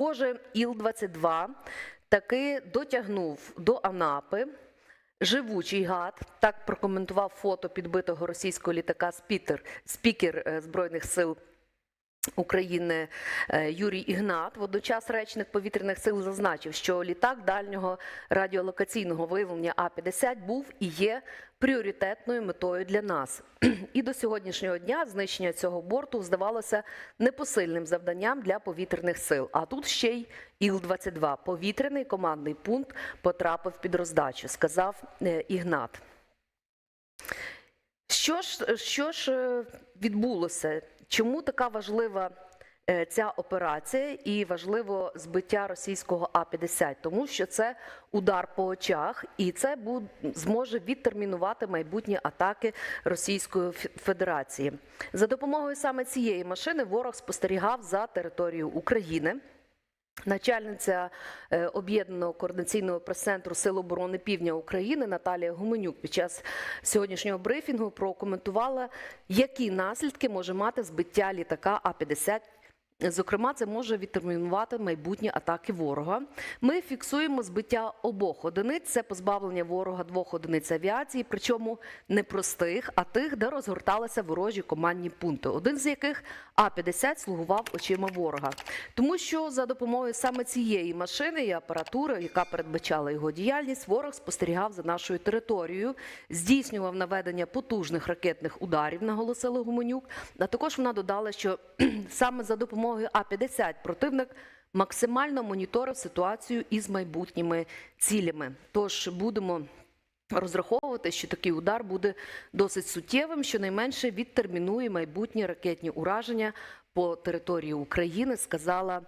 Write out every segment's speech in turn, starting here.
Схоже, Іл-22 таки дотягнув до Анапи. Живучий гад так прокоментував фото підбитого російського літака спітер, спікер е, збройних сил України е, Юрій Ігнат. Водночас речник повітряних сил зазначив, що літак дальнього радіолокаційного виявлення А-50 був і є пріоритетною метою для нас. І до сьогоднішнього дня знищення цього борту здавалося непосильним завданням для повітряних сил. А тут ще й Іл-22 повітряний командний пункт потрапив під роздачу, сказав е, Ігнат. Що ж, що ж е, відбулося? Чому така важлива е, ця операція і важливо збиття російського А-50? Тому що це удар по очах, і це зможе відтермінувати майбутні атаки Російської Федерації. За допомогою саме цієї машини ворог спостерігав за територією України. Начальниця е, об'єднаного координаційного прес-центру Сил оборони Півдня України Наталія Гуменюк під час сьогоднішнього брифінгу прокоментувала, які наслідки може мати збиття літака А-50. Зокрема, це може відтермінувати майбутні атаки ворога. Ми фіксуємо збиття обох одиниць. Це позбавлення ворога двох одиниць авіації, причому не простих, а тих, де розгорталися ворожі командні пункти. Один з яких А-50 слугував очима ворога, тому що за допомогою саме цієї машини і апаратури, яка передбачала його діяльність, ворог спостерігав за нашою територією, здійснював наведення потужних ракетних ударів, наголосила Гуменюк. А також вона додала, що саме за допомогою А-50 противник максимально моніторив ситуацію із майбутніми цілями. Тож будемо. Розраховувати, що такий удар буде досить суттєвим, щонайменше відтермінує майбутні ракетні ураження по території України, сказала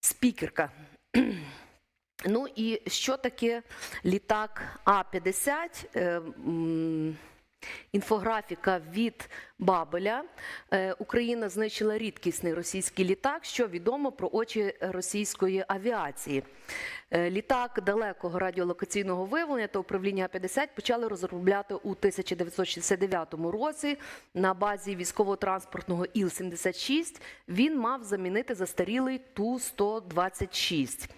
спікерка. Ну і що таке літак А-50? Інфографіка від Бабеля. Е, Україна знищила рідкісний російський літак, що відомо про очі російської авіації. Е, Літак далекого радіолокаційного виявлення та управління А-50 почали розробляти у 1969 році на базі військово-транспортного Іл-76. Він мав замінити застарілий Ту-126.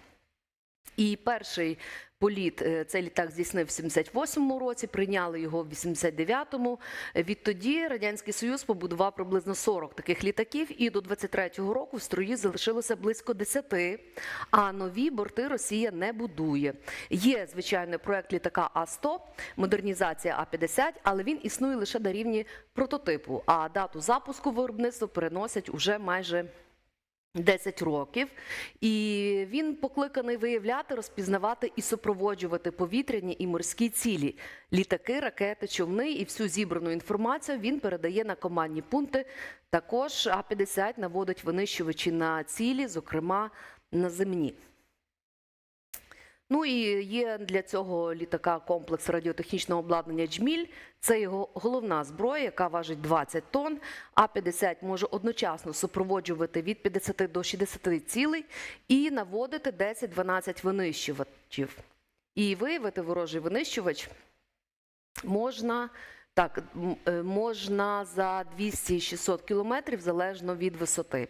І перший політ е, цей літак здійснив в 78-му році, прийняли його в 89-му. Відтоді Радянський Союз побудував приблизно 40 таких літаків, і до 23-го року в строї залишилося близько 10, а нові борти Росія не будує. Є, звичайно, проект літака А-100, модернізація А-50, але він існує лише на рівні прототипу, а дату запуску виробництва переносять уже майже 10 років, і він покликаний виявляти, розпізнавати і супроводжувати повітряні і морські цілі, літаки, ракети, човни і всю зібрану інформацію він передає на командні пункти. Також А-50 наводить винищувачі на цілі, зокрема на земні. Ну і є для цього літака комплекс радіотехнічного обладнання Джміль. Це його головна зброя, яка важить 20 тонн. А-50 може одночасно супроводжувати від 50 до 60 цілей і наводити 10-12 винищувачів. І виявити ворожий винищувач можна. Так, е, можна за 200-600 кілометрів залежно від висоти.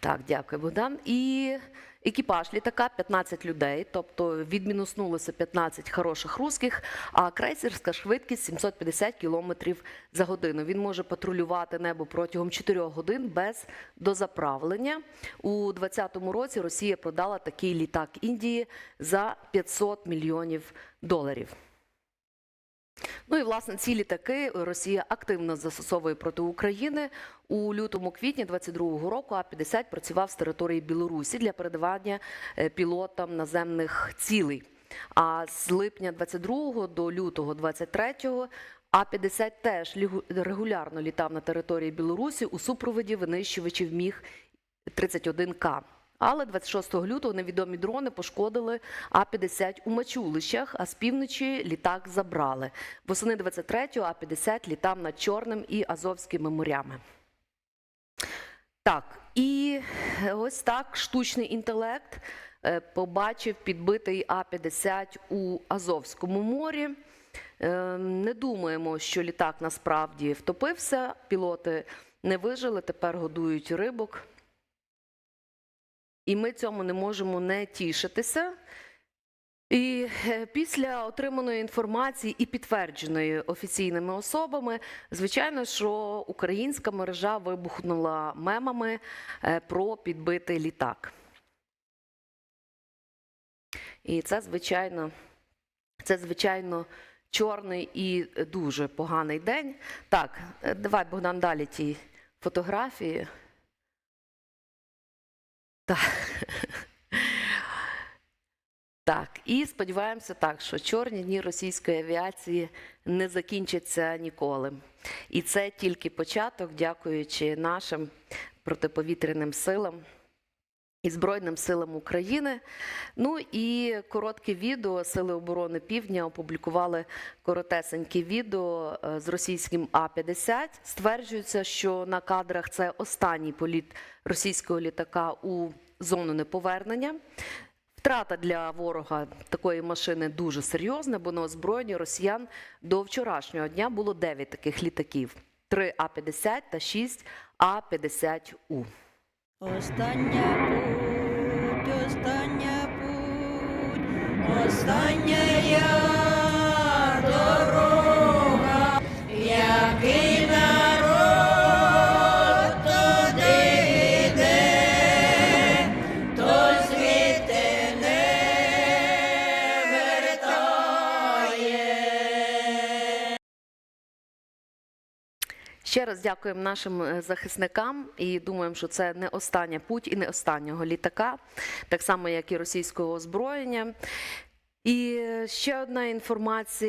Так, дякую, Богдан. І екіпаж літака 15 людей, тобто відмінуснулося 15 хороших русських, а крейсерська швидкість 750 кілометрів за годину. Він може патрулювати небо протягом 4 годин без дозаправлення. У 2020 році Росія продала такий літак Індії за 500 мільйонів доларів. Ну і власне ці літаки Росія активно застосовує проти України. У лютому квітні 22-го року А-50 працював з території Білорусі для передавання е, пілотам наземних цілей. А з липня 22-го до лютого 23-го А-50 теж лігу- регулярно літав на території Білорусі у супроводі винищувачів міг 31К. Але 26 лютого невідомі дрони пошкодили А-50 у Мачулищах, а з півночі літак забрали. Восени 23-го А-50 літав над Чорним і Азовськими морями. Так, і ось так штучний інтелект е, побачив підбитий А-50 у Азовському морі. Е, Не думаємо, що літак насправді втопився. Пілоти не вижили, тепер годують рибок. І ми цьому не можемо не тішитися. І е, після отриманої інформації і підтвердженої офіційними особами, звичайно, що українська мережа вибухнула мемами е, про підбитий літак. І це, звичайно, це, звичайно, чорний і дуже поганий день. Так, е, давай, Богдан, далі ті фотографії. Так. Так, і сподіваємося так, що чорні дні російської авіації не закінчаться ніколи. І це тільки початок, дякуючи нашим протиповітряним силам і Збройним силам України. Ну і коротке відео Сили оборони Півдня опублікували коротесеньке відео е, з російським А-50. Стверджується, що на кадрах це останній політ російського літака у зону неповернення. Втрата для ворога такої машини дуже серйозна, бо на озброєнні росіян до вчорашнього дня було 9 таких літаків: 3 А-50 та 6 А-50У. Остання путь, остання путь, остання я Ще раз дякуємо нашим е, захисникам і думаємо, що це не остання путь і не останнього літака, так само як і російського озброєння. І е, ще одна інформація.